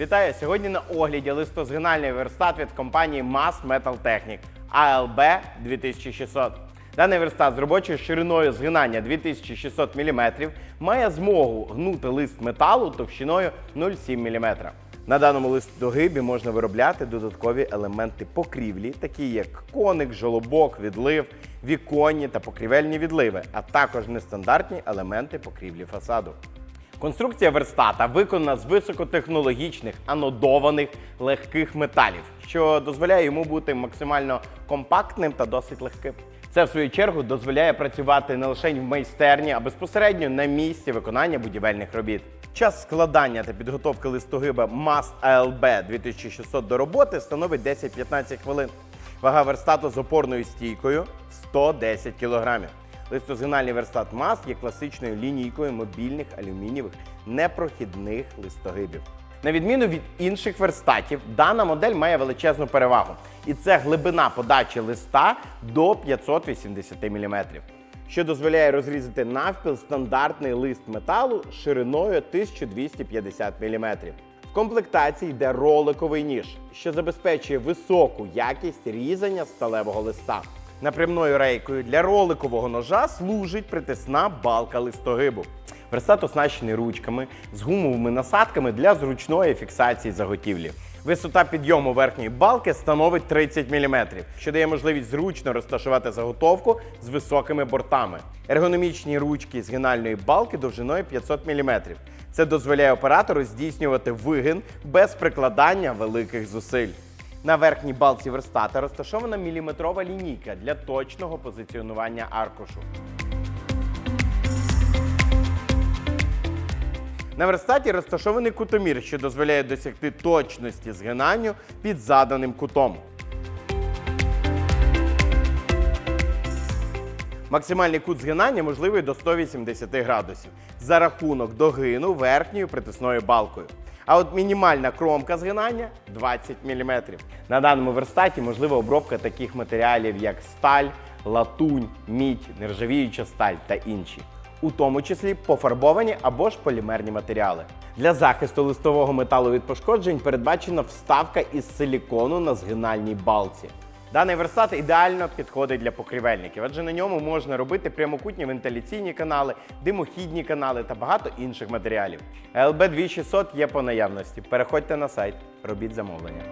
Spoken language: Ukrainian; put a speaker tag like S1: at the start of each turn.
S1: Вітаю! Сьогодні на огляді листозгинальний верстат від компанії Mass Metal Technic ALB 2600. Даний верстат з робочою шириною згинання 2600 мм має змогу гнути лист металу товщиною 0,7 мм. На даному листогибі можна виробляти додаткові елементи покрівлі, такі як коник, жолобок, відлив, віконні та покрівельні відливи, а також нестандартні елементи покрівлі фасаду. Конструкція верстата виконана з високотехнологічних анодованих легких металів, що дозволяє йому бути максимально компактним та досить легким. Це, в свою чергу, дозволяє працювати не лише в майстерні, а безпосередньо на місці виконання будівельних робіт. Час складання та підготовки листогиба MAST ALB 2600 до роботи становить 10-15 хвилин. Вага верстату з опорною стійкою 110 кг. Листозгинальний верстат МАС є класичною лінійкою мобільних алюмінієвих непрохідних листогибів. На відміну від інших верстатів, дана модель має величезну перевагу, і це глибина подачі листа до 580 мм, що дозволяє розрізати навпіл стандартний лист металу шириною 1250 мм. В комплектації йде роликовий ніж, що забезпечує високу якість різання сталевого листа. Напрямною рейкою для роликового ножа служить притисна балка листогибу. Верстат оснащений ручками з гумовими насадками для зручної фіксації заготівлі. Висота підйому верхньої балки становить 30 мм, що дає можливість зручно розташувати заготовку з високими бортами. Ергономічні ручки згинальної балки довжиною 500 мм. Це дозволяє оператору здійснювати вигин без прикладання великих зусиль. На верхній балці верстата розташована міліметрова лінійка для точного позиціонування аркушу. На верстаті розташований кутомір, що дозволяє досягти точності згинанню під заданим кутом. Максимальний кут згинання можливий до 180 градусів за рахунок догину верхньою притисною балкою. А от мінімальна кромка згинання 20 мм. На даному верстаті можлива обробка таких матеріалів, як сталь, латунь, мідь, нержавіюча сталь та інші, у тому числі пофарбовані або ж полімерні матеріали. Для захисту листового металу від пошкоджень передбачена вставка із силікону на згинальній балці. Даний верстат ідеально підходить для покрівельників, адже на ньому можна робити прямокутні вентиляційні канали, димохідні канали та багато інших матеріалів. LB 2600 є по наявності. Переходьте на сайт, робіть замовлення.